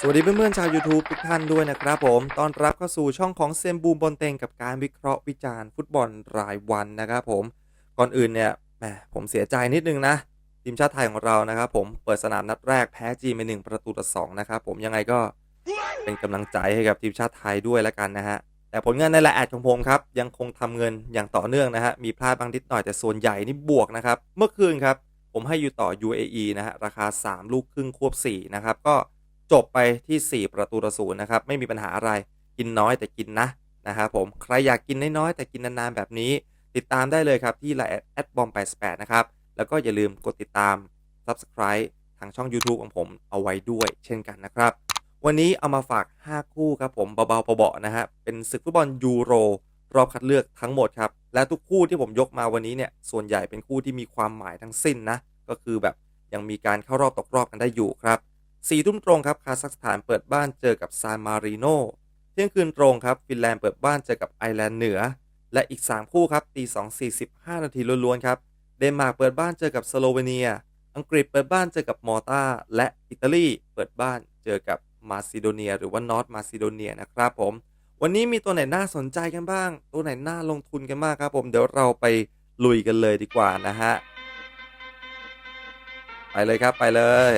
สวัสดีเพื่อนๆชาว YouTube ทุกท่านด้วยนะครับผม ตอนรับเข้าสู่ช่องของเซมบูมบอลเตงกับการวิเคราะห์วิจารณ์ฟุตบอลรายวันนะครับผม ก่อนอื่นเนี่ยแหมผมเสียใจนิดนึงนะ ทีมชาติไทยของเรานะครับผมเปิดสนามนัดแรกแพ้จีนไปหนึ่งประตูต่อสองนะครับผมยังไงก็เป็นกำลังใจให้กับทีมชาติไทยด้วยแล้วกันนะฮะ แต่ผลงานในละแอดของผมครับยังคงทำเงินอย่างต่อเนื่องนะฮะมีพลาดบางนิดหน่อยแต่ส่วนใหญ่นี่บวกนะครับเมื่อคืนครับผมให้อยู่ต่อ UAE นะฮะราคา 3 ลูกครึ่งควบ4นะครับก็ จบไปที่ 4 ประตูต่อศูนย์นะครับ ไม่มีปัญหาอะไรกินน้อยแต่กินนะนะครับผมใครอยากกินน้อยๆแต่กินนานๆแบบนี้ ติดตามได้เลยครับที่ไลน์แอดบอม88นะครับ แล้วก็อย่าลืมกดติดตาม Subscribe ทางช่อง YouTube ของผมเอาไว้ด้วยเช่นกันนะครับ วันนี้เอามาฝาก 5 คู่ครับผมเบาๆเบาๆนะฮะเป็นศึกฟุตบอลยูโรรอบคัดเลือกทั้งหมดครับ และทุกคู่ที่ผมยกมาวันนี้เนี่ยส่วนใหญ่เป็นคู่ที่มีความหมายทั้งสิ้นนะก็คือแบบยังมีการเข้ารอบตกรอบกันได้อยู่ครับ สี่ทุ่มตรงครับคาซัคสถานเปิดบ้านเจอกับซานมาริโนเที่ยงคืนตรงครับฟินแลนด์เปิดบ้านเจอกับไอร์แลนด์เหนือ และอีก 3 คู่ครับตี2 45นาทีล้วนๆครับเดนมาร์กเปิดบ้านเจอกับสโลเวเนีย อังกฤษเปิดบ้านเจอกับมอลตาและอิตาลีเปิดบ้านเจอกับมาซิโดเนีย หรือว่านอร์ทมาซิโดเนียนะครับผม วันนี้มีตัวไหนน่าสนใจกันบ้าง ตัวไหนน่าลงทุนกันบ้างครับผมเดี๋ยวเราไปลุยกันเลยดีกว่านะฮะ ไปเลยครับไปเลย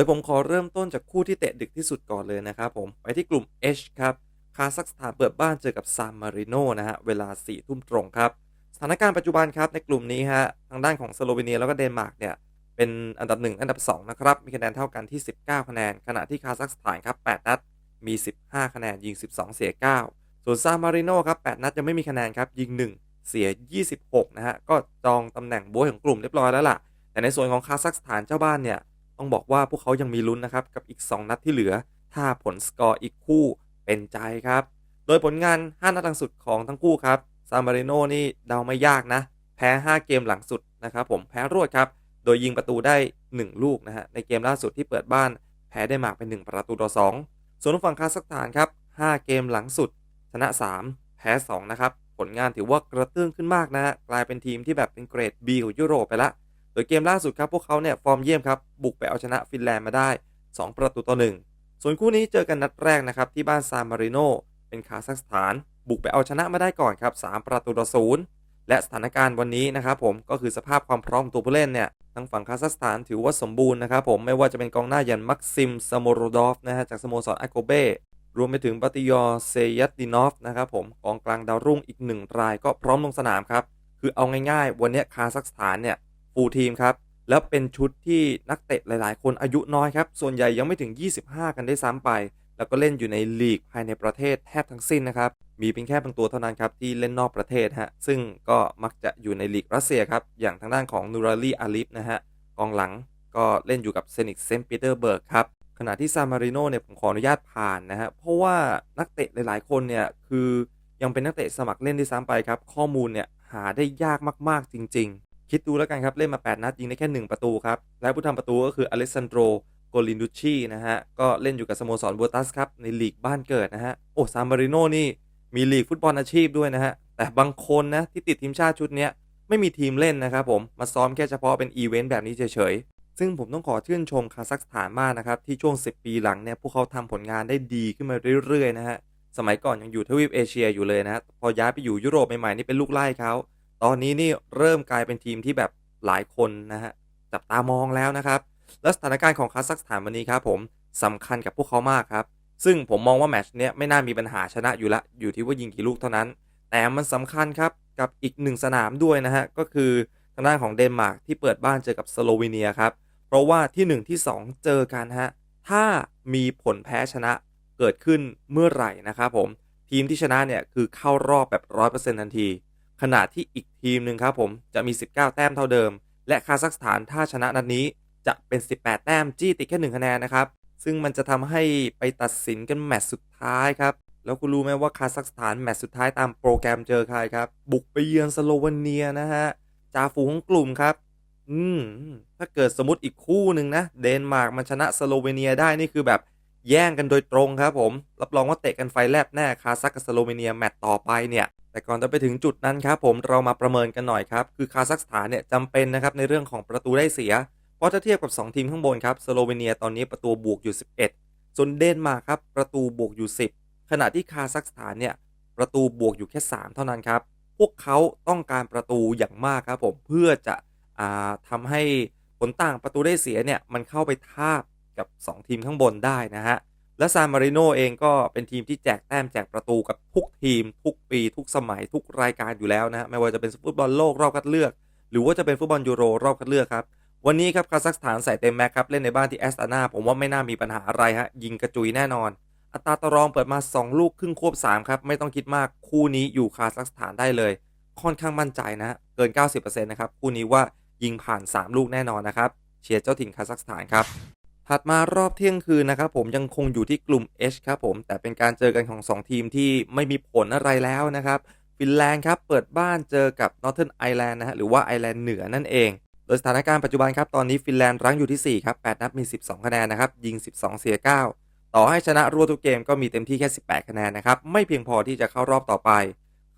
ดยผมขอเริ่มต้นจากคู่ที่เตะดึกที่สุดก่อนเลยนะครับผมไปที่กลุ่ม H ครับคาซัคสถานเปิดบ้านเจอกับซานมาริโนนะฮะเวลา4ทุ่มตรงครับสถานการณ์ปัจจุบันครับในกลุ่มนี้ฮะทางด้านของสโลวีเนียแล้วก็เดนมาร์กเนี่ยเป็นอันดับ 1 อันดับ 2 นะครับ มีคะแนนเท่ากันที่ 19 คะแนน ขณะที่คาซัคสถานครับ 8 นัด มี 15 คะแนน ยิง 12 เสีย 9 ส่วนซามาริโนครับ 8 นัดยังไม่มีคะแนนครับ ยิง 1 เสีย 26 นะฮะ ก็จองตำแหน่งโบยของกลุ่มเรียบร้อยแล้วล่ะ แต่ในส่วนของคาซัคสถานเจ้าบ้านเนี่ย ต้องบอกว่าพวกเขายังมีลุ้นนะครับกับอีก 2 นัดที่เหลือ ถ้าผลสกอร์อีกคู่เป็นใจครับ โดยผลงาน 5 นัดหลังสุดของทั้งคู่ครับซามาริโนนี่เดาไม่ยากนะ แพ้ 5 เกมหลังสุดนะครับผมแพ้รวดครับ โดยยิงประตูได้ 1 ลูกนะฮะในเกมล่าสุดที่เปิดบ้านแพ้ได้มากเป็น 1 ประตูต่อ 2 ส่วนฝั่งคาซัคสถานครับ 5 เกมหลังสุด ชนะ 3 แพ้ 2 นะครับ ผลงานถือว่ากระเตื้องขึ้นมากนะฮะกลายเป็นทีมที่แบบเป็นเกรด B ของยุโรปไปละ ดยเกมล่าสุดครับพวกเขาเนี่ยฟอร์มเยี่ยมครับบุกไปเอาชนะฟินแลนด์มาได้ 2 ประตูต่อ 1 ส่วนคู่นี้เจอกันนัดแรกนะครับที่บ้านซานมาริโนเป็นคาซัคสถาน บุกไปเอาชนะมาได้ก่อนครับ3ประตูต่อศูนย์และสถานการณ์วันนี้นะครับผมก็คือสภาพความพร้อมตัวผู้เล่นเนี่ยทางฝั่งคาซัคสถานถือว่าสมบูรณ์นะครับผมไม่ว่าจะเป็นกองหน้ายันมักซิมซามโมโรดอฟนะฮะจากสโมสรอาโกเบรวมไปถึงบัติยอเซยัตตินอฟนะครับผมกองกลางดาวรุ่งอีกหนึ่งรายก็พร้อมลงสนามครับคือเอาง่ายๆ วันนี้คาซัคสถานเนี่ย ฟูลทีมครับ แล้วเป็นชุดที่นักเตะหลาย ๆ คนอายุน้อยครับ ส่วนใหญ่ยังไม่ถึง 25 กันได้ซ้ำไป แล้วก็เล่นอยู่ในลีกภายในประเทศแทบทั้งสิ้นนะครับ มีเพียงแค่บางตัวเท่านั้นครับที่เล่นนอกประเทศฮะ ซึ่งก็มักจะอยู่ในลีกรัสเซียครับ อย่างทางด้านของนูราลีอาลิฟนะฮะ กองหลังก็เล่นอยู่กับเซนิกเซนต์ปีเตอร์เบิร์กครับขณะที่ซามาริโนเนี่ยผมขออนุญาตผ่านนะฮะ เพราะว่านักเตะหลายๆ คนเนี่ยคือยังเป็นนักเตะสมัครเล่นด้ซ้ำไปครับ ข้อมูลเนี่ยหาได้ยากมากๆจริงๆ คิดดูแล้วกันครับ เล่นมา 8 นัด ยิงได้แค่ 1 ประตูครับ และผู้ทำประตูก็คืออเลสซานโดรโกลินดูชีนะฮะ ก็เล่นอยู่กับสโมสรบัวตัสครับ ในลีกบ้านเกิดนะฮะ โอ้ซามาริโนนี่ มีลีกฟุตบอลอาชีพด้วยนะฮะ แต่บางคนนะ ที่ติดทีมชาติชุดเนี้ยไม่มีทีมเล่นนะครับผม มาซ้อมแค่เฉพาะเป็นอีเวนต์แบบนี้เฉยๆ ซึ่งผมต้องขอชื่นชมคาซัคสถานมากนะครับที่ช่วง 10 ปีหลังเนี่ยพวกเขาทำผลงานได้ดีขึ้นมาเรื่อยๆนะฮะสมัยก่อนยังอยู่ทวีปเอเชียอยู่เลยนะฮะพอย้ายไปอยู่ยุโรปใหม่ๆนี่เป็นลูกไล่เขา ตอนนี้นี่เริ่มกลายเป็นทีมที่แบบหลายคนนะฮะจับตามองแล้วนะครับ และสถานการณ์ของคาซัคสถานวันนี้ครับผมสำคัญกับพวกเขามากครับ ซึ่งผมมองว่าแมตช์เนี้ยไม่น่ามีปัญหาชนะอยู่ละ อยู่ที่ว่ายิงกี่ลูกเท่านั้น แต่มันสำคัญครับกับอีกหนึ่งสนามด้วยนะฮะ ก็คือทางด้านของเดนมาร์กที่เปิดบ้านเจอกับสโลวีเนียครับ เพราะว่าที่ 1 ที่ 2 เจอกันฮะ ถ้ามีผลแพ้ชนะเกิดขึ้นเมื่อไหร่นะครับผม ทีมที่ชนะเนี่ยคือเข้ารอบแบบ 100%ทันที ขณะที่อีกทีมหนึ่งครับผมจะมี 19 แต้มเท่าเดิม และคาซัคสถานถ้าชนะนัดนี้จะเป็น 18 แต้มจี้ติดแค่1คะแนนนะครับ ซึ่งมันจะทำให้ไปตัดสินกันแมตช์สุดท้ายครับ แล้วคุณรู้ไหมว่าคาซัคสถานแมตช์สุดท้ายตามโปรแกรมเจอใครครับ บุกไปเยือนสโลวีเนียนะฮะจ่าฝูงของกลุ่มครับ อืมถ้าเกิดสมมติอีกคู่หนึ่งนะ เดนมาร์กมันชนะสโลวีเนียได้นี่คือแบบ แย่งกันโดยตรงครับผม รับรองว่าเตะกันไฟแลบแน่คาซัคกับสโลเวเนียแมตช์ต่อไปเนี่ย แต่ก่อนจะไปถึงจุดนั้นครับผมเรามาประเมินกันหน่อยครับ คือคาซัคสถานเนี่ยจำเป็นนะครับในเรื่องของประตูได้เสีย เพราะถ้าเทียบกับ 2 ทีมข้างบนครับสโลเวเนียตอนนี้ประตูบวกอยู่ 11 ส่วนเดนมาร์กครับประตูบวกอยู่ 10 ขณะที่คาซัคสถานเนี่ยประตูบวกอยู่แค่ 3 เท่านั้นครับ พวกเขาต้องการประตูอย่างมากครับผมเพื่อจะาทำให้ผลต่างประตูได้เสียเนี่ยมันเข้าไปทาบ กับ 2 ทีมข้างบนได้นะฮะ และซานมาริโนเองก็เป็นทีมที่แจกแต้มแจกประตูกับทุกทีม ทุกปีทุกสมัยทุกรายการอยู่แล้วนะฮะไม่ว่าจะเป็นฟุตบอลโลกรอบคัดเลือก หรือว่าจะเป็นฟุตบอลยูโรรอบคัดเลือกครับวันนี้ครับคาซัคสถานใส่เต็มแม็กครับ เล่นในบ้านที่แอสตานาผมว่าไม่น่ามีปัญหาอะไรฮะ ยิงกระจุยแน่นอน อัตราตรองเปิดมา 2 ลูกครึ่งควบ 3 ครับ ไม่ต้องคิดมากคู่นี้อยู่คาซัคสถานได้เลย ค่อนข้างมั่นใจนะ เกิน 90%นะครับ คู่นี้ว่ายิงผ่าน 3 ลูกแน่นอนนะครับ เชียร์เจ้าถิ่นคาซัคสถานครับ ถัดมารอบเที่ยงคืนนะครับผมยังคงอยู่ที่กลุ่ม H ครับผมแต่เป็นการเจอกันของ 2 ทีมที่ไม่มีผลอะไรแล้วนะครับฟินแลนด์ครับเปิดบ้านเจอกับ Northern Ireland นะฮะหรือว่าไอแลนด์เหนือนั่นเอง โดยสถานการณ์ปัจจุบันครับ ตอนนี้ฟินแลนด์รั้งอยู่ที่ 4 ครับ 8 นัดมี 12 คะแนนนะครับ ยิง 12 เสีย 9 ต่อให้ชนะรวดทุกเกมก็มีเต็มที่แค่ 18 คะแนนนะครับ ไม่เพียงพอที่จะเข้ารอบต่อไป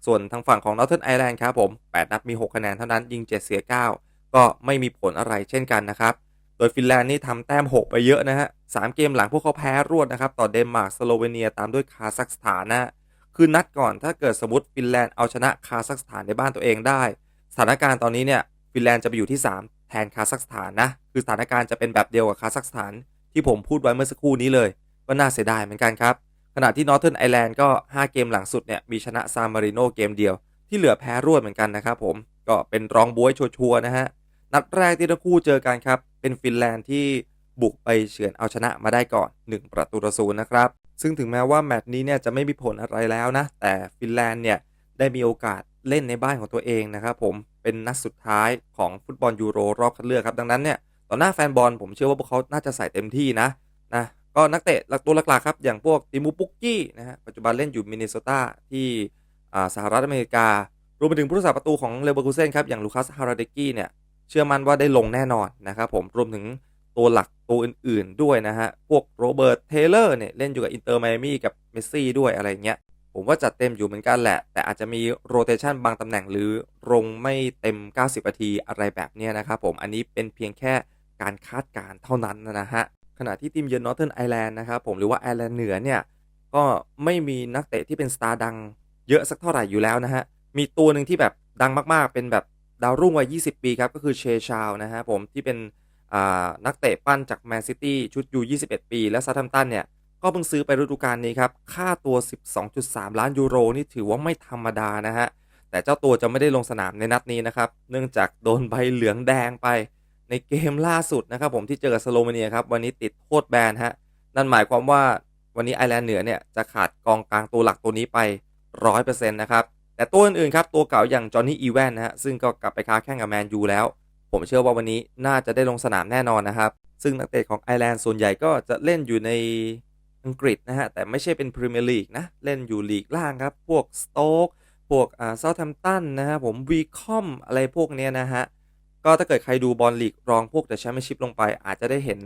ส่วนทางฝั่งของ Northern Ireland ครับผม 8 นัดมี 6 คะแนนเท่านั้นยิง 7 เสีย 9 ก็ไม่มีผลอะไรเช่นกันนะครับ ดยฟินแลนด์นี่ทำแต้ม 6 ไปเยอะนะฮะ3เกมหลังพวกเขาแพ้รวดนะครับ ต่อเดนมาร์กสโลเวเนียตามด้วยคาซัคสถานนะคือนัดก่อนถ้าเกิดสมมติฟินแลนด์เอาชนะคาซัคสถานในบ้านตัวเองได้ สถานการณ์ตอนนี้เนี่ยฟินแลนด์จะไปอยู่ที่ 3 แทนคาซัคสถานนะ คือสถานการณ์จะเป็นแบบเดียวกับคาซัคสถาน ที่ผมพูดไว้เมื่อสักครู่นี้เลย ก็น่าเสียดายเหมือนกันครับ ขณะที่นอร์เทิร์นไอแลนด์ก็ 5 เกมหลังสุดเนี่ยมีชนะซามาริโนเกมเดียว ที่เหลือแพ้รวดเหมือนกันนะครับผม ก็เป็นรองบวยชัวร์นะฮะ นัดแรกที่ทั้งคู่เจอกันครับ เป็นฟินแลนด์ที่บุกไปเฉือนเอาชนะมาได้ก่อน 1 ประตูต่อศูนย์นะครับ ซึ่งถึงแม้ว่าแมตช์นี้เนี่ยจะไม่มีผลอะไรแล้วนะ แต่ฟินแลนด์เนี่ยได้มีโอกาสเล่นในบ้านของตัวเองนะครับผม เป็นนัดสุดท้ายของฟุตบอลยูโรรอบคัดเลือกครับ ดังนั้นเนี่ยต่อหน้าแฟนบอลผมเชื่อว่าพวกเขาน่าจะใส่เต็มที่นะนะก็นักเตะหลักตัวหลักๆครับ อย่างพวกติมูปุกกี้นะฮะปัจจุบันเล่นอยู่มินนิโซตาที่สหรัฐอเมริการวมไปถึงผู้รักษาประตูของเลเวอร์คูเซนครับอย่างลูคัสฮาราเดกี้เนี่ย เชื่อมั่นว่าได้ลงแน่นอนนะครับผมรวมถึงตัวหลักตัวอื่นๆด้วยนะฮะ พวกโรเบิร์ตเทเลอร์เนี่ยเล่นอยู่กับอินเตอร์ไมอามี่กับเมสซี่ด้วยอะไรเงี้ยผมว่าจัดเต็มอยู่เหมือนกันแหละ แต่อาจจะมีโรเตชันบางตำแหน่งหรือลงไม่เต็ม 90นาทีอะไรแบบนี้นะครับผมอันนี้เป็นเพียงแค่การคาดการณ์เท่านั้นนะฮะ ขณะที่ทีมเยือนนอร์เทิร์นไอแลนด์นะครับผมหรือว่าไอแลนด์เหนือเนี่ย ก็ไม่มีนักเตะที่เป็นสตาร์ดังเยอะสักเท่าไหร่อยู่แล้วนะฮะ มีตัวหนึ่งที่แบบดังมากๆเป็นแบบ ดาวรุ่งวัย 20 ปีครับก็คือเชชาวนะฮะผมที่เป็นนักเตะปั้นจากแมนซิตี้ชุดยู21 ปี และซาทัมตันเนี่ย ก็เพิ่งซื้อไปฤดูกาลนี้ครับ ค่าตัว 12.3 ล้านยูโรนี่ถือว่าไม่ธรรมดานะฮะ แต่เจ้าตัวจะไม่ได้ลงสนามในนัดนี้นะครับ เนื่องจากโดนใบเหลืองแดงไป ในเกมล่าสุดนะครับผมที่เจอกับสโลเวเนียครับวันนี้ติดโทษแบนฮะนั่นหมายความว่าวันนี้ไอร์แลนด์เหนือเนี่ยจะขาดกองกลางตัวหลักตัวนี้ไป 100%นะครับ แต่ตัวอื่นๆครับตัวเก่าอย่างจอห์นนี่อีแวนนะฮะซึ่งก็กลับไปค้าแข่งกับแมนยูแล้ว ผมเชื่อว่าวันนี้น่าจะได้ลงสนามแน่นอนนะครับ ซึ่งนักเตะของไอร์แลนด์ส่วนใหญ่ก็จะเล่นอยู่ในอังกฤษนะฮะ แต่ไม่ใช่เป็นพรีเมียร์ลีกนะ เล่นอยู่ลีกล่างครับ พวกสโต๊กพวกอ่าเซาท์แฮมป์ตันนะฮะผมวีคอมอะไรพวกเนี้ยนะฮะ ก็ถ้าเกิดใครดูบอลลีกรองพวกเดอะแชมเปี้ยนชิพลงไป อาจจะได้เห็น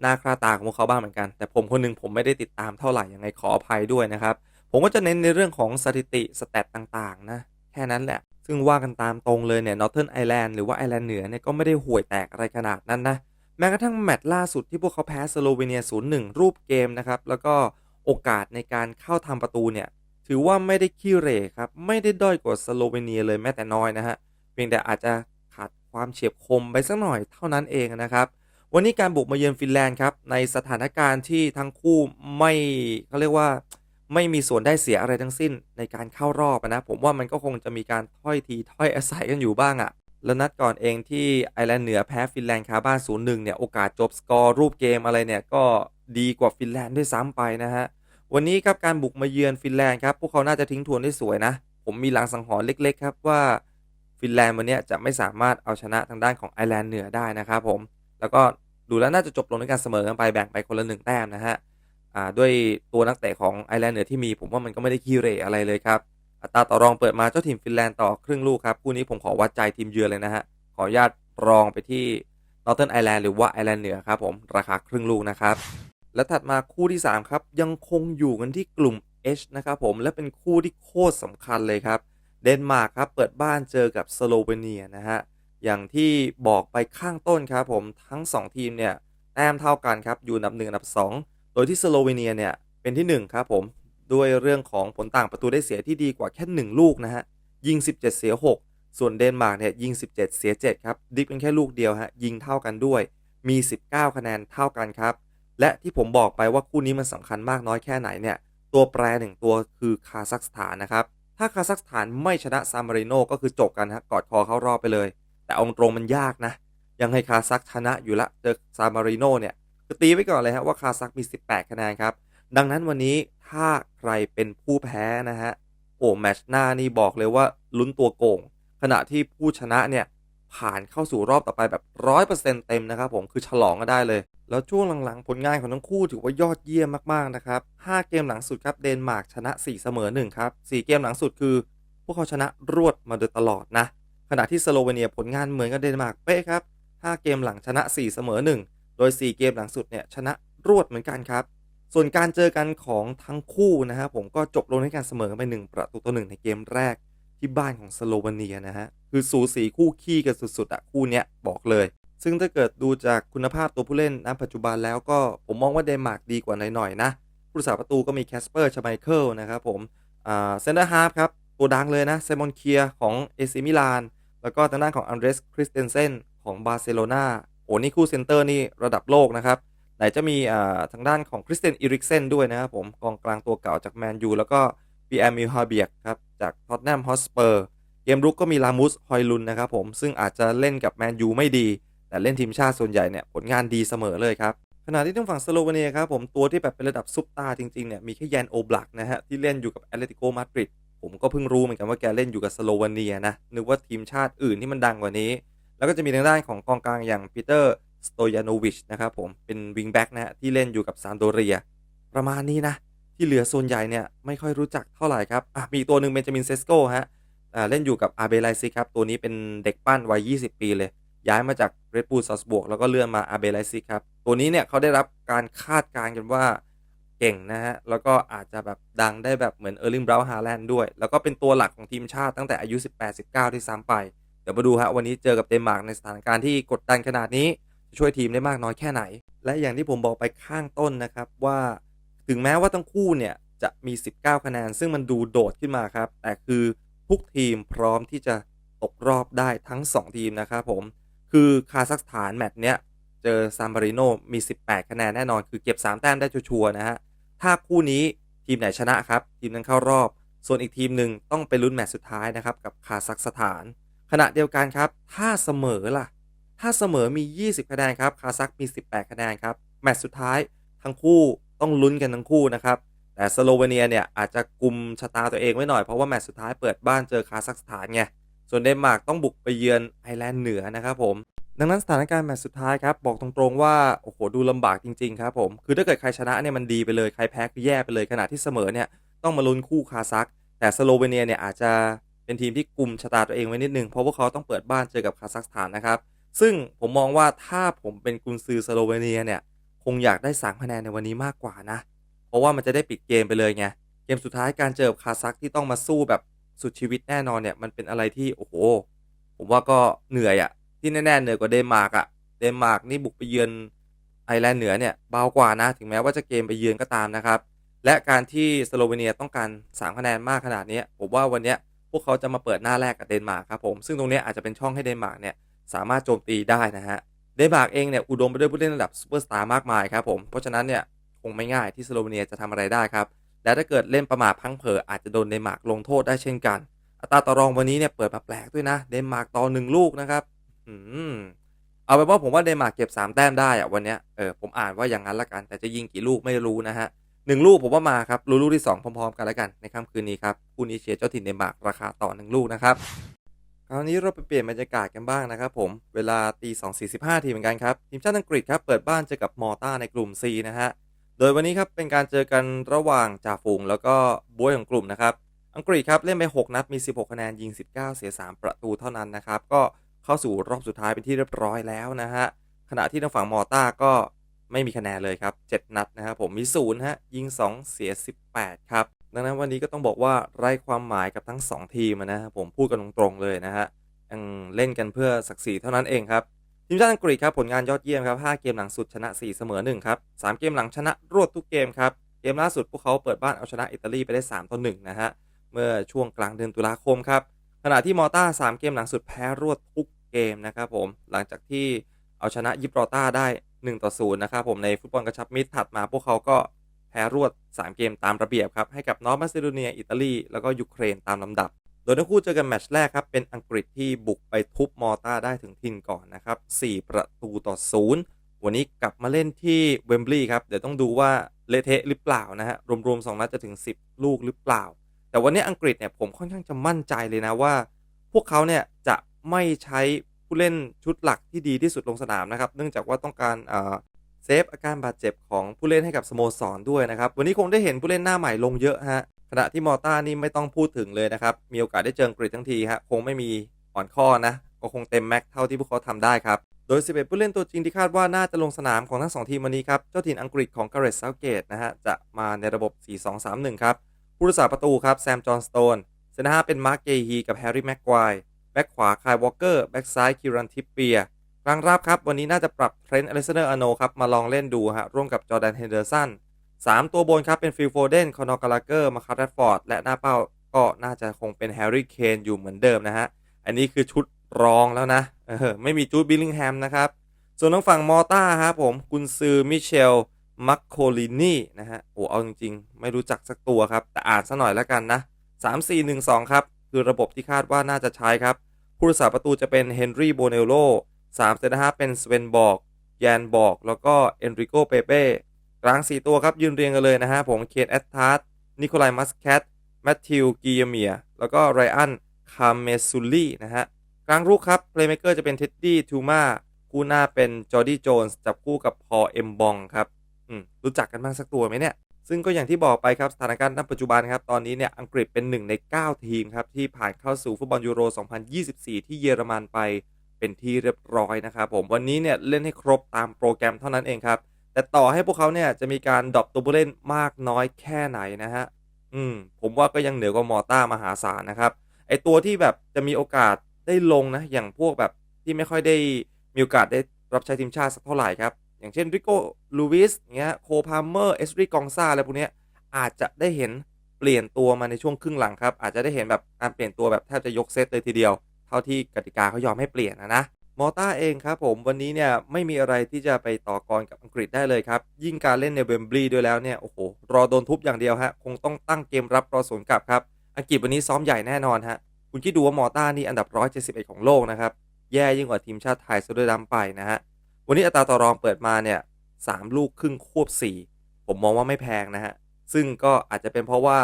หน้าค่าตาของพวกเขาบ้างเหมือนกัน แต่ผมคนนึงผมไม่ได้ติดตามเท่าไหร่ยังไงขออภัยด้วยนะครับ ผมก็จะเน้นในเรื่องของสถิติสแตตต่างๆนะแค่นั้นแหละ ซึ่งว่ากันตามตรงเลยเนี่ยนอร์เทิร์นไอแลนด์หรือว่าไอแลนด์เหนือเนี่ยก็ไม่ได้ห่วยแตกอะไรขนาดนั้นนะแม้กระทั่งแมตช์ล่าสุดที่พวกเขาแพ้สโลเวเนีย 0-1 รูปเกมนะครับแล้วก็โอกาสในการเข้าทำประตูเนี่ยถือว่าไม่ได้ขี้เร่ครับไม่ได้ด้อยกว่าสโลเวเนียเลยแม้แต่น้อยนะฮะเพียงแต่อาจจะขาดความเฉียบคมไปสักหน่อยเท่านั้นเองนะครับ วันนี้การบุกมาเยือนฟินแลนด์ครับในสถานการณ์ที่ทั้งคู่ไม่เขาเรียกว่า ไม่มีส่วนได้เสียอะไรทั้งสิ้นในการเข้ารอบนะ ผมว่ามันก็คงจะมีการถ้อยทีถ้อยอาศัยกันอยู่บ้างอะ่ะแล้วนัดก่อนเองที่ไอร์แลนด์เหนือแพ้ฟินแลนด์คาบ้าน0-1เนี่ยโอกาสจบสกอร์รูปเกมอะไรเนี่ยก็ดีกว่าฟินแลนด์ด้วยซ้ำไปนะฮะ วันนี้ครับการบุกมาเยือนฟินแลนด์ครับพวกเขาน่าจะทิ้งทวนได้สวยนะ ผมมีหลังสังหรณ์เล็กๆครับว่าฟินแลนด์วันนี้จะไม่สามารถเอาชนะทางด้านของไอร์แลนด์เหนือได้นะครับผม แล้วก็ดูแล้วน่าจะจบลงด้วยการเสมอกันไปแบ่งไปคนละหนึ่งแต้มนะฮะ ด้วยตัวนักเตะของไอร์แลนด์เหนือที่มีผมว่ามันก็ไม่ได้ขี้เหร่อะไรเลยครับ อัตราต่อรองเปิดมาเจ้าทีมฟินแลนด์ต่อครึ่งลูกครับคู่นี้ผมขอวัดใจทีมเยือนเลยนะฮะขออนุญาตรองไปที่นอร์เทิร์นไอร์แลนด์หรือว่าไอร์แลนด์เหนือครับผมราคาครึ่งลูกนะครับและถัดมาคู่ที่ 3 ครับ ยังคงอยู่กันที่กลุ่ม H นะครับผมและเป็นคู่ที่โคตรสำคัญเลยครับเดนมาร์กครับเปิดบ้านเจอกับสโลเวเนียนะฮะอย่างที่บอกไปข้างต้นครับผมทั้ง 2 ทีมเนี่ยแต้มเท่ากันครับอยู่อันดับ1อันดับ 2 ดดยที่สโลวีเนียเนี่ยเป็นที่ 1 ครับผมด้วยเรื่องของผลต่างประตูได้เสียที่ดีกว่าแค่ 1 ลูกนะฮะ ยิง 17 เสีย 6 ส่วนเดนมาร์กเนี่ยยิง 17 เสีย 7 ครับ ดิฟเป็นแค่ลูกเดียวฮะ ยิงเท่ากันด้วย มี 19 คะแนนเท่ากันครับ และที่ผมบอกไปว่าคู่นี้มันสำคัญมากน้อยแค่ไหนเนี่ย ตัวแปรหนึ่งตัวคือคาซัคสถานนะครับ ถ้าคาซัคสถานไม่ชนะซามาริโนก็คือจบกันฮะกอดคอเข้ารอบไปเลย แต่อาตรงมันยากนะ ยังให้คาซัคชนะอยู่ละเจอซามาริโนเนี่ย ตีไว้ก่อนเลยฮะว่าคาซัคมี 18 คะแนนครับ ดังนั้นวันนี้ถ้าใครเป็นผู้แพ้นะฮะ โอ้แมชหน้านี่บอกเลยว่าลุ้นตัวโกง ขณะที่ผู้ชนะเนี่ยผ่านเข้าสู่รอบต่อไปแบบร้อยเปอร์เซ็นต์เต็มนะครับผมคือฉลองก็ได้เลย แล้วช่วงหลังๆ ผลงานของทั้งคู่ถือว่ายอดเยี่ยมมากๆนะครับ5เกมหลังสุดครับเดนมาร์กชนะ 4 เสมอ1ครับ4เกมหลังสุดคือ พวกเขาชนะรวดมาโดยตลอดนะขณะที่สโลเวเนียผลงานเหมือนกับเดนมาร์กเป๊ะครับ5เกมหลังชนะ 4 เสมอ1 โดย 4 เกมหลังสุดเนี่ยชนะรวดเหมือนกันครับ ส่วนการเจอกันของทั้งคู่นะครับผมก็จบลงในการเสมอไป 1 ประตูต่อหนึ่งในเกมแรกที่บ้านของสโลวาเนียนะฮะคือสูสีคู่ขี้กันสุดๆอะคู่เนี้ยบอกเลย ซึ่งถ้าเกิดดูจากคุณภาพตัวผู้เล่นณปัจจุบันแล้วก็ผมมองว่าเดนมาร์กดีกว่าหน่อยๆนะผู้รักษาประตูก็มีแคสเปอร์ชไมเคิลนะครับผมเซนเตอร์ฮาร์ฟครับตัวดังเลยนะไซมอนเคียของเอซิมิลานแล้วก็ทางด้านของอันเดรสคริสเตนเซนของบาร์เซโลนา โอ้นี่คู่เซนเตอร์นี่ระดับโลกนะครับ ไหนจะมีอ่าทางด้านของคริสเตนอิริกเซนด้วยนะครับผมกองกลางตัวเก่าจากแมนยูแล้วก็ปีแอมมิลฮาเบียกครับ จากท็อตแนมฮอสเปอร์เกมรุกก็มีลามุสฮอยลุนนะครับผมซึ่งอาจจะเล่นกับแมนยูไม่ดี แต่เล่นทีมชาติส่วนใหญ่เนี่ยผลงานดีเสมอเลยครับขณะที่ทางฝั่งสโลวาเนียครับผมตัวที่แบบเป็นระดับซุปตาจริงๆเนี่ยมีแค่แยนโอบลักนะฮะที่เล่นอยู่กับแอตเลติโกมาดริดผมก็เพิ่งรู้เหมือนกันว่าแกเล่นอยู่กับสโลวาเนียนะนึกว่าทีมชาติอื่นที่มันดังกว่านี้ แล้วก็จะมีทางด้านของกองกลางอย่างปีเตอร์สโตยานโวิชนะครับผมเป็นวิงแบ็กนะฮะที่เล่นอยู่กับซานโดเรีย ประมาณนี้นะ ที่เหลือโซนใหญ่เนี่ยไม่ค่อยรู้จักเท่าไหร่ครับอะมีตัวหนึ่งเบนจามินเซสโกฮะอ่าเล่นอยู่กับอาเบไลซิครับ ตัวนี้เป็นเด็กปั้นวัย 20 ปีเลย ย้ายมาจากเรดบูลซอสบวกแล้วก็เลื่อนมาอาเบไลซิครับ ตัวนี้เนี่ยเขาได้รับการคาดการณ์กันว่าเก่งนะฮะ แล้วก็อาจจะแบบดังได้แบบเหมือนเออร์ลิงบราวน์ฮาแลนด์ด้วย แล้วก็เป็นตัวหลักของทีมชาติตั้งแต่อายุ 18-19 ที่ซ้ำไป ดี๋ยวมาดูฮะวันนี้เจอกับเดนมาร์กในสถานการณ์ที่กดดันขนาดนี้จะช่วยทีมได้มากน้อยแค่ไหน และอย่างที่ผมบอกไปข้างต้นนะครับว่าถึงแม้ว่าทั้งคู่เนี่ยจะมี 19 คะแนน ซึ่งมันดูโดดขึ้นมาครับแต่คือทุกทีมพร้อมที่จะตกรอบได้ทั้ง 2 ทีมนะครับผมคือคาซัคสถานแมตช์เนี้ยเจอซานมาริโนมี 18 คะแนนแน่นอนคือเก็บ 3 แต้มได้ชัวร์นะฮะถ้าคู่นี้ทีมไหนชนะครับ ทีมนั้นเข้ารอบ ส่วนอีกทีมหนึ่งต้องไปลุ้นแมตช์สุดท้ายนะครับกับคาซัคสถาน ขณะเดียวกันครับ ถ้าเสมอล่ะ ถ้าเสมอมี 20 คะแนนครับ คาซัคมี 18 คะแนนครับ แมตช์สุดท้ายทั้งคู่ต้องลุ้นกันทั้งคู่นะครับ แต่สโลวเนียเนี่ยอาจจะกุมชะตาตัวเองไว้หน่อย เพราะว่าแมตช์สุดท้ายเปิดบ้านเจอคาซัคสถานไง ส่วนเดนมาร์กต้องบุกไปเยือนไอร์แลนด์เหนือนะครับผม ดังนั้นสถานการณ์แมตช์สุดท้ายครับบอกตรงๆว่าโอ้โหดูลำบากจริงๆครับผม คือถ้าเกิดใครชนะเนี่ยมันดีไปเลย ใครแพ้คือแย่ไปเลย ขณะที่เสมอเนี่ยต้องมาลุ้นคู่คาซัค แต่สโลเวเนียเนี่ยอาจจะ เป็นทีมที่กลุ่มชะตาตัวเองไว้นิดนึงเพราะว่าเขาต้องเปิดบ้านเจอกับคาซัคสถานนะครับ ซึ่งผมมองว่าถ้าผมเป็นกุนซือสโลเวเนียเนี่ยคงอยากได้3คะแนนในวันนี้มากกว่านะ เพราะว่ามันจะได้ปิดเกมไปเลยไงเกมสุดท้ายการเจอกับคาซัคที่ต้องมาสู้แบบสุดชีวิตแน่นอนเนี่ยมันเป็นอะไรที่โอ้โหผมว่าก็เหนื่อยอะที่แน่ๆเหนื่อยกว่าเดนมาร์กอะเดนมาร์กนี่บุกไปเยือนไอร์แลนด์เหนือเนี่ยเบากว่านะถึงแม้ว่าจะเกมไปเยือนก็ตามนะครับ และการที่สโลเวเนียต้องการ3คะแนนมากขนาดนี้ผมว่าวันเนี้ย พวกเขาจะมาเปิดหน้าแรกกับเดนมาร์กครับผมซึ่งตรงนี้อาจจะเป็นช่องให้เดนมาร์กเนี่ยสามารถโจมตีได้นะฮะเดนมาร์กเองเนี่ยอุดมไปด้วยผู้เล่นระดับซูเปอร์สตาร์มากมายครับผมเพราะฉะนั้นเนี่ยคงไม่ง่ายที่สโลเวเนียจะทำอะไรได้ครับและถ้าเกิดเล่นประมาทพังเผลออาจจะโดนเดนมาร์กลงโทษได้เช่นกัน อัตราต่อรองวันนี้เนี่ยเปิดมาแปลกด้วยนะเดนมาร์กต่อหนึ่งลูกนะครับอืมเอาไปว่าผมว่าเดนมาร์กเก็บ3แต้มได้อะวันเนี้ยเออผมอ่านว่าอย่างนั้นละกัน แต่จะยิงกี่ลูกไม่รู้นะฮะ หนึ่งลูกผมว่ามาครับรู้ลูกที่ 2 พร้อมๆ กันแล้วกันในค่ำคืนนี้ครับคู่นี้เชียร์เจ้าถิ่นเดนมาร์กราคาต่อหนึ่งลูกนะครับคราวนี้เราไปเปลี่ยนบรรยากาศกันบ้างนะครับผมเวลาตีสองสี่สิบห้าทีเหมือนกันครับทีมชาติอังกฤษครับเปิดบ้านเจอกับมอร์ตาในกลุ่ม C นะฮะโดยวันนี้ครับเป็นการเจอกันระหว่างจ่าฝูงแล้วก็บวยของกลุ่มนะครับอังกฤษครับเล่นไป 6 นัดมี 16 คะแนนยิง 19 เสีย 3 ประตูเท่านั้นนะครับก็เข้าสู่รอบสุดท้ายเป็นที่เรียบร้อยแล้วนะฮะขณะที่ทางฝั่งมอร์ตาก็ ไม่มีคะแนนเลยครับ 7 นัดนะครับผมมีศูนย์ฮะยิง 2 เสีย 18 ครับ ดังนั้นวันนี้ก็ต้องบอกว่าไร้ความหมายกับทั้ง 2 ทีมนะครับผมพูดกันตรงๆเลยนะฮะยังเล่นกันเพื่อศักดิ์ศรีเท่านั้นเองครับทีมชาติอังกฤษครับผลงานยอดเยี่ยมครับ5เกมหลังสุดชนะ 4 เสมอ1ครับ3เกมหลังชนะรวดทุกเกมครับเกมล่าสุดพวกเขาเปิดบ้านเอาชนะอิตาลีไปได้3ต่อ1นะฮะเมื่อช่วงกลางเดือนตุลาคมครับขณะที่มอร์ต้า3เกมหลังสุดแพ้รวดทุกเกมนะครับผมหลังจากที่เอาชนะยิบรอต้าได้ 1 ต่อ 0 นะครับผมในฟุตบอลกระชับมิตรถัดมาพวกเขาก็แพ้รวด 3 เกมตามระเบียบครับ ให้กับนอร์มาซิโดเนีย อิตาลี แล้วก็ยูเครนตามลำดับ โดยทั้งคู่เจอกันแมตช์แรกครับ เป็นอังกฤษที่บุกไปทุบมอร์ตาได้ถึงทินก่อนนะครับ 4 ประตูต่อ 0 วันนี้กลับมาเล่นที่เวมบลีย์ครับ เดี๋ยวต้องดูว่าเลเทะหรือเปล่านะฮะ รวมๆ 2 นัดจะถึง 10 ลูกหรือเปล่า แต่วันนี้อังกฤษเนี่ยผมค่อนข้างจะมั่นใจเลยนะว่า พวกเขาเนี่ยจะไม่ใช้ ผู้เล่นชุดหลักที่ดีที่สุดลงสนามนะครับ เนื่องจากว่าต้องการเซฟอาการบาดเจ็บของผู้เล่นให้กับสโมสรด้วยนะครับ วันนี้คงได้เห็นผู้เล่นหน้าใหม่ลงเยอะฮะขณะที่มอร์ต้านี่ไม่ต้องพูดถึงเลยนะครับ มีโอกาสได้เจออังกฤษทั้งทีฮะคงไม่มีอ่อนข้อนะก็คงเต็มแม็กเท่าที่พวกเขาทำได้ครับ โดย 11 ผู้เล่นตัวจริงที่คาดว่าน่าจะลงสนามของทั้ง 2 ทีมวันนี้ครับ เจ้าถิ่นอังกฤษของกาเรตเซาเกตนะฮะจะมาในระบบ 4-2-3-1 ครับผู้รักษาประตูครับแซมจอห์นสโตนเซนห้าเป็นมาร์กเกฮีกับแฮร์รี่แม็กควาย แบ็กขวาคายวอลเกอร์แบ็กซ้ายคิรันทิปเปียกลางรับครับ วันนี้น่าจะปรับเทรนต์อเลสเนอร์อโนครับ มาลองเล่นดูฮะร่วมกับจอร์แดนเฮนเดอร์สันสามตัวบนครับเป็นฟิลโฟเดนคอนอร์กาลาเกอร์มาคาร์ดฟอร์ดและหน้าเป้าก็น่าจะคงเป็นแฮร์รี่เคนอยู่เหมือนเดิมนะฮะ อันนี้คือชุดรองแล้วนะเออไม่มีจูดบิลลิงแฮมนะครับ ส่วนทางฝั่งมอร์ต้าครับผมกุนซือมิเชลมัคโคลินีนะฮะโอ้เอาจริงๆ ไม่รู้จักสักตัวครับ แต่อ่านซะหน่อยแล้วกันนะ 3 4 1 2 ครับ คือระบบที่คาดว่าน่าจะใช้ครับ ผู้รักษาประตูจะเป็นเฮนรี่โบเนโล3เซนต์ฮาเป็นสเวนบอกแยนบอก แล้วก็เอนริโกเปเป้กลาง 4 ตัวครับยืนเรียงกันเลยนะฮะผมเคนแอตทาร์ตนิโคลายมัสแคทแมทธิวกิเยเมียแล้วก็ไรอันคาเมซูลี่นะฮะกลางรุกครับเพลย์เมเกอร์จะเป็นเท็ดดี้ทูมาคู่หน้าเป็นจอร์ดี้โจนส์จับคู่กับพอเอ็มบองครับ อืม รู้จักกันบ้างสักตัวไหมเนี่ย ซึ่งก็อย่างที่บอกไปครับสถานการณ์ณปัจจุบันครับตอนนี้เนี่ยอังกฤษเป็นหนึ่งใน 9 ทีมครับที่ผ่านเข้าสู่ฟุตบอลยูโร 2024 ที่เยอรมันไปเป็นที่เรียบร้อยนะครับผมวันนี้เนี่ยเล่นให้ครบตามโปรแกรมเท่านั้นเองครับ แต่ต่อให้พวกเขาเนี่ยจะมีการดรอปตัวผู้เล่นมากน้อยแค่ไหนนะฮะอืมผมว่าก็ยังเหนือกว่ามอร์ต้ามหาศาลนะครับไอตัวที่แบบจะมีโอกาสได้ลงนะอย่างพวกแบบที่ไม่ค่อยได้มีโอกาสได้รับใช้ทีมชาติสักเท่าไหร่ครับ อย่างเช่นริโก้ลูวิสเงี้ยโคพาเมอร์เอสรีกองซาอะไรพวกเนี้ยอาจจะได้เห็นเปลี่ยนตัวมาในช่วงครึ่งหลังครับ อาจจะได้เห็นแบบการเปลี่ยนตัวแบบแทบจะยกเซตเลยทีเดียว เท่าที่กติกาเขายอมให้เปลี่ยนนะนะมอต้าเองครับผมวันนี้เนี่ยไม่มีอะไรที่จะไปต่อกรกับอังกฤษได้เลยครับ ยิ่งการเล่นในเวมบลีย์ด้วยแล้วเนี่ยโอ้โหรอโดนทุบอย่างเดียวฮะคงต้องตั้งเกมรับรอสวนกลับครับอังกฤษวันนี้ซ้อมใหญ่แน่นอนฮะคุณคิดดูว่ามอต้านี่อันดับ 171 ของโลกนะครับแย่ยิ่งกว่าทีมชาติไทยซะด้วยซ้ำไปนะฮะ วันนี้อัตราต่อรองเปิดมาเนี่ยสามลูกครึ่งควบ 4 ผมมองว่าไม่แพงนะฮะ ซึ่งก็อาจจะเป็นเพราะว่า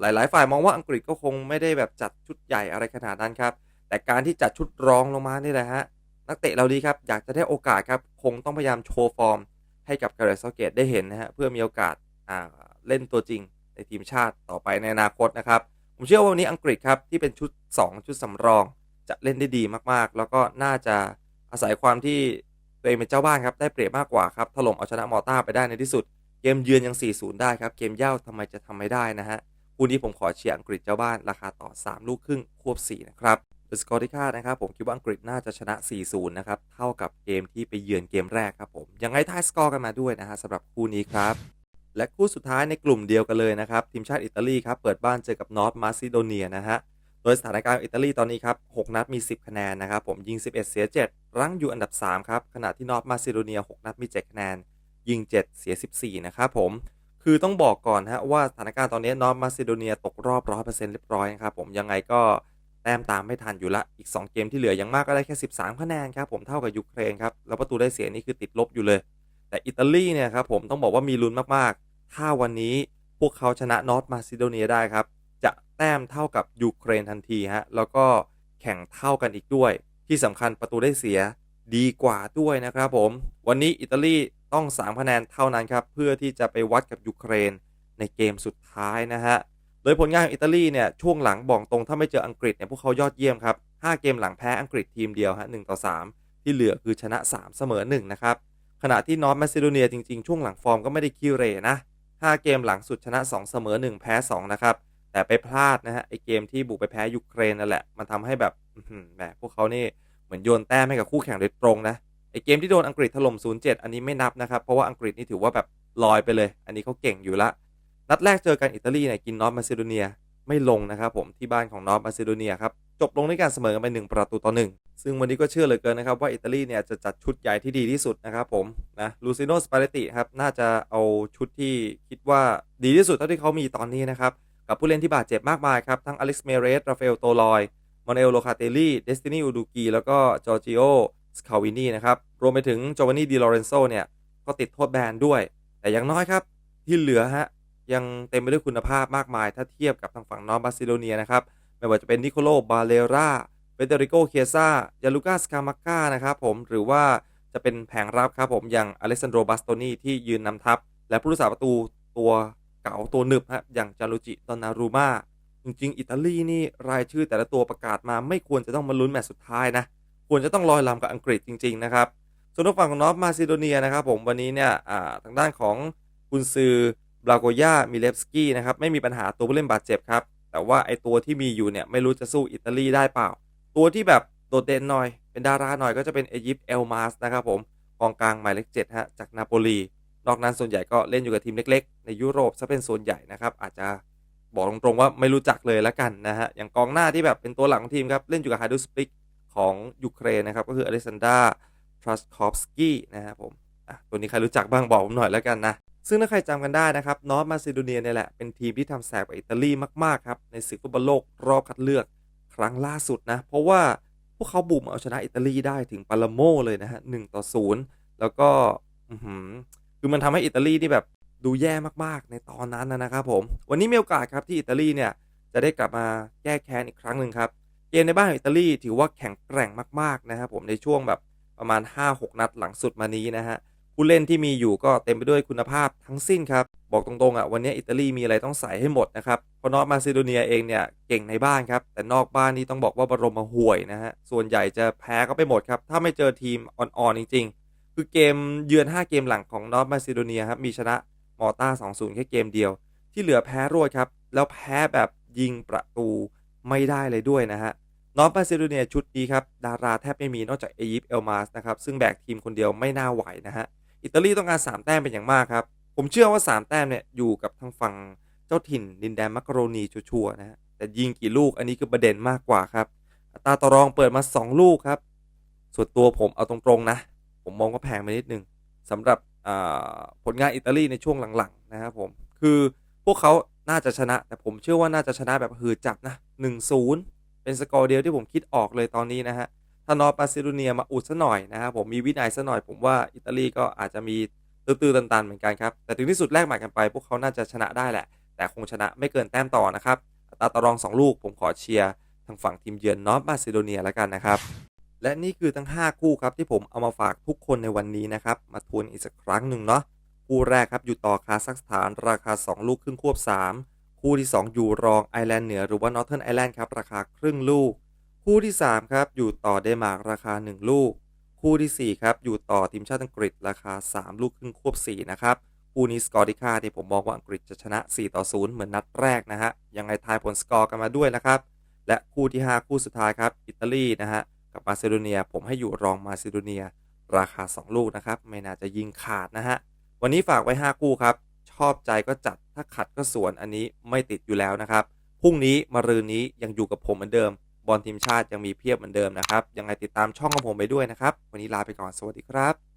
หลาย ๆ ฝ่ายมองว่าอังกฤษก็คงไม่ได้แบบจัดชุดใหญ่อะไรขนาดนั้นครับ แต่การที่จัดชุดรองลงมานี่แหละฮะ นักเตะเราดีครับ อยากจะได้โอกาสครับ คงต้องพยายามโชว์ฟอร์ม ให้กับการ์เรสเกตได้เห็นนะฮะ เพื่อมีโอกาสอ่าเล่นตัวจริงในทีมชาติต่อไปในอนาคตนะครับ ผมเชื่อว่าวันนี้อังกฤษครับที่เป็นชุด 2 ชุดสำรอง จะเล่นได้ดีมาก ๆ แล้วก็น่าจะอาศัยความที่ ตัวเองเป็นเจ้าบ้านครับได้เปรียบมากกว่าครับถล่มเอาชนะมอต้าไปได้ในที่สุด เกมเยือนยัง 4-0 ได้ครับ เกมเย่าทำไมจะทำไม่ได้นะฮะคู่นี้ผมขอเชียร์อังกฤษเจ้าบ้านราคาต่อ 3 ลูกครึ่งควบ 4 นะครับดยสกอร์ที่คาดนะครับผมคิดว่าอังกฤษน่าจะชนะ 4-0 นะครับ เท่ากับเกมที่ไปเยือนเกมแรกครับผมยังไงทายสกอร์กันมาด้วยนะฮะสำหรับคู่นี้ครับ และคู่สุดท้ายในกลุ่มเดียวกันเลยนะครับทีมชาติอิตาลีครับเปิดบ้านเจอกับนอร์ทมาซิโดเนียนะฮะ โดยสถานการณ์อิตาลีตอนนี้ครับ 6 นัดมี 10 คะแนนนะครับผมยิง 11 เสีย 7 รั้งอยู่อันดับ 3 ครับ ขณะที่นอร์ทมาซิโดเนีย 6 นัดมี 7 คะแนน ยิง 7 เสีย 14 นะครับผม คือต้องบอกก่อนฮะว่าสถานการณ์ตอนนี้นอร์ทมาซิโดเนียตกรอบ 100%เรียบร้อยนะครับผมยังไงก็แต้มตามไม่ทันอยู่ละ อีก 2 เกมที่เหลือยังมากก็ได้แค่ 13 คะแนนครับผมเท่ากับยูเครนครับ แล้วประตูได้เสียนี่คือติดลบอยู่เลย แต่อิตาลีเนี่ยครับผมต้องบอกว่ามีลุ้นมากๆ ถ้าวันนี้พวกเขาชนะนอร์ทมาซิโดเนียได้ครับ แต้มเท่ากับยูเครนทันทีฮะแล้วก็แข่งเท่ากันอีกด้วย ที่สำคัญประตูได้เสียดีกว่าด้วยนะครับผม วันนี้อิตาลีต้อง 3 คะแนนเท่านั้นครับ เพื่อที่จะไปวัดกับยูเครนในเกมสุดท้ายนะฮะ โดยผลงานของอิตาลีเนี่ยช่วงหลังบอกตรงถ้าไม่เจออังกฤษเนี่ยพวกเขายอดเยี่ยมครับ 5 เกมหลังแพ้อังกฤษทีมเดียวฮะ1ต่อ 3 ที่เหลือคือชนะ 3 เสมอ 1 นะครับ ขณะที่นอร์ทแมซิโดเนียจริงๆ ช่วงหลังฟอร์มก็ไม่ได้ขี้เรนะ 5 เกมหลังสุดชนะ 2 เสมอ 1 แพ้ 2 นะครับ แต่ไปพลาดนะฮะไอเกมที่บุกไปแพ้ยูเครนนั่นแหละมันทำให้แบบแหมพวกเขานี่เหมือนโยนแต้มให้กับคู่แข่งโดยตรงนะไอเกมที่โดนอังกฤษถล่ม 0-7 อันนี้ไม่นับนะครับ เพราะว่าอังกฤษนี่ถือว่าแบบลอยไปเลย อันนี้เขาเก่งอยู่ละ นัดแรกเจอกันอิตาลีเนี่ยกินนอร์ทมาซิโดเนียไม่ลงนะครับผมที่บ้านของนอร์ทมาซิโดเนียครับ จบลงด้วยการเสมอกันไป 1 ประตูต่อ 1 ซึ่งวันนี้ก็เชื่อเหลือเกินนะครับ ว่าอิตาลีเนี่ยจะจัดชุดใหญ่ที่ดีที่สุดนะครับผมนะลูซิโนสปาเลติครับน่าจะเอาชุดที่คิดว่าดีที่สุดเท่าที่เขามีตอนนี้นะครับ กับผู้เล่นที่บาดเจ็บมากมายครับ ทั้งอเล็กซ์เมเรส ราฟาเอล โตลอย มอนเอล โลคาเตลีเดสตินี อูดูกี แล้วก็จอร์จิโอ สคาวินีนะครับ รวมไปถึงโจวานนี่ ดิลอเรนโซ เนี่ย ก็ติดโทษแบนด้วย แต่อย่างน้อยครับ ที่เหลือฮะ ยังเต็มไปด้วยคุณภาพมากมาย ถ้าเทียบกับทางฝั่งนอร์บาซิโดเนียนะครับ ไม่ว่าจะเป็นนิโคโล บาเลราเฟเดริโก เคียซายาลูกาสกามาก้า นะครับผม หรือว่าจะเป็นแผงรับครับผม อย่างอเล็กซานโดรบัสโตนีที่ยืนนำทัพ และผู้รักษาประตูตัว เก่าตัวหนึบฮะอย่างจารุจิตอนารูมาจริง ๆ อิตาลีนี่รายชื่อแต่ละตัวประกาศมาไม่ควรจะต้องมาลุ้นแมตช์สุดท้ายนะ ควรจะต้องลอยลำกับอังกฤษจริง ๆ นะครับ ส่วนทางฝั่งของนอร์ทมาซิโดเนียนะครับผมวันนี้เนี่ยทางด้านของกุนซือบราโกย่ามิเลฟสกี้นะครับไม่มีปัญหาตัวผู้เล่นบาดเจ็บครับ แต่ว่าไอตัวที่มีอยู่เนี่ยไม่รู้จะสู้อิตาลีได้เปล่า ตัวที่แบบโดดเด่นหน่อย เป็นดาราหน่อยก็จะเป็นเอยิปต์เอลมาสนะครับผมกองกลางหมายเลขเจ็ดฮะจากนาโปลี นอกนั้นส่วนใหญ่ก็เล่นอยู่กับทีมเล็ก ๆ ในยุโรปซะเป็นส่วนใหญ่นะครับ อาจจะบอกตรงๆว่าไม่รู้จักเลยละกันนะฮะ อย่างกองหน้าที่แบบเป็นตัวหลักของทีมครับ เล่นอยู่กับฮาดูสปิกของยูเครนนะครับ ก็คืออเล็กซานดราทรัสคอฟสกี้นะครับผมะตัวนี้ใครรู้จักบ้างบอกผมหน่อยแล้วกันนะ ซึ่งถ้าใครจำกันได้นะครับนอร์ทมาซิโดเนียเนี่ยแหละ เป็นทีมที่ทำแสบอิตาลีมากๆครับ ในศึกฟุตบอลโลกรอบคัดเลือกครั้งล่าสุดนะ เพราะว่าพวกเขาบุกมาเอาชนะอิตาลีได้ถึงปาลาโมเลยนะฮะหนึ่งต่อศูนย์แล้วก็อื คือมันทำให้อิตาลีนี่แบบดูแย่มากๆ ในตอนนั้นนะครับผมวันนี้มีโอกาสครับที่อิตาลีเนี่ยจะได้กลับมาแก้แค้นอีกครั้งหนึ่งครับเกมในบ้านของอิตาลีถือว่าแข็งแกร่งมากๆนะครับผมในช่วงแบบประมาณ 5-6 นัดหลังสุดมานี้นะฮะผู้เล่นที่มีอยู่ก็เต็มไปด้วยคุณภาพทั้งสิ้นครับบอกตรงๆอะวันนี้อิตาลีมีอะไรต้องใส่ให้หมดนะครับเพราะนอร์มาซิโดเนียเองเนี่ยเก่งในบ้านครับแต่นอกบ้านนี่ต้องบอกว่าบรมห่วยนะฮะส่วนใหญ่จะแพ้ก็ไปหมดครับถ้าไม่เจอทีมอ่อนๆจริงๆ คือเกมเยือน 5 เกมหลังของนอร์ทมาซิโดเนียครับ มีชนะมอร์ตา2-0 แค่เกมเดียว ที่เหลือแพ้รวดครับ แล้วแพ้แบบยิงประตูไม่ได้เลยด้วยนะฮะนอร์ทมาซิโดเนียชุดนี้ครับ ดาราแทบไม่มีนอกจากเอยิปเอลมาสนะครับ ซึ่งแบกทีมคนเดียวไม่น่าไหวนะฮะอิตาลีต้องการ 3 แต้มเป็นอย่างมากครับ ผมเชื่อว่า 3 แต้มเนี่ยอยู่กับทางฝั่งเจ้าถิ่นดินแดนมักโรนีชัวร์นะฮะแต่ยิงกี่ลูกอันนี้คือประเด็นมากกว่าครับอัตราต่อรองเปิดมา 2 ลูกครับส่วนตัวผมเอาตรงๆนะ ผมมองว่าแพงไปนิดนึงสำหรับผลงานอิตาลีในช่วงหลังๆนะครับผมคือพวกเขาน่าจะชนะ แต่ผมเชื่อว่าน่าจะชนะแบบหืดจับนะ1-0 เป็นสกอร์เดียวที่ผมคิดออกเลยตอนนี้นะฮะถ้านอร์ปาซิโดเนียมาอุดซะหน่อยนะครับผมมีวินัยซะหน่อย ผมว่าอิตาลีก็อาจจะมีตื้อๆตันๆเหมือนกันครับแต่ถึงที่สุดแลกหมายกันไป พวกเขาน่าจะชนะได้แหละ แต่คงชนะไม่เกินแต้มต่อนะครับอัตราต่อรอง 2 ลูกผมขอเชียร์ทางฝั่งทีมเยือนนอร์มาซิโดเนียแล้วกันนะครับ และนี่คือทั้ง 5 คู่ครับที่ผมเอามาฝากทุกคนในวันนี้นะครับ มาทวนอีกสักครั้งหนึ่งเนาะคู่แรกครับอยู่ต่อคาซัคสถานราคา 2 ลูกครึ่งควบ 3 คู่ที่ 2 อยู่รองไอแลนด์เหนือหรือว่านอร์เทิร์นไอแลนด์ครับราคาครึ่งลูก คู่ที่ 3 ครับอยู่ต่อเดนมาร์กราคา 1 ลูก คู่ทีสี่4 ครับอยู่ต่อทีมชาติอังกฤษราคา 3 ลูกครึ่งควบ 4 นะครับคู่นี้สกอร์ที่ค่าที่ผมมองว่าอังกฤษจะชนะ 4 ต่อ 0 เหมือนนัดแรกนะฮะยังไงทายผลสกอร์กันมาด้วยนะครับและคู่ที่ 5 คู่สุดท้ายครับอิตาลีนะฮะ กับมาซิโดเนีย ผมให้อยู่รองมาซิโดเนีย ราคา 2 ลูกนะครับ ไม่น่าจะยิงขาดนะฮะ วันนี้ฝากไว้ 5 คู่ครับ ชอบใจก็จัดถ้าขัดก็สวนอันนี้ไม่ติดอยู่แล้วนะครับพรุ่งนี้มารืนนี้ยังอยู่กับผมเหมือนเดิม บอลทีมชาติยังมีเพียบเหมือนเดิมนะครับยังไงติดตามช่องของผมไปด้วยนะครับ วันนี้ลาไปก่อนสวัสดีครับ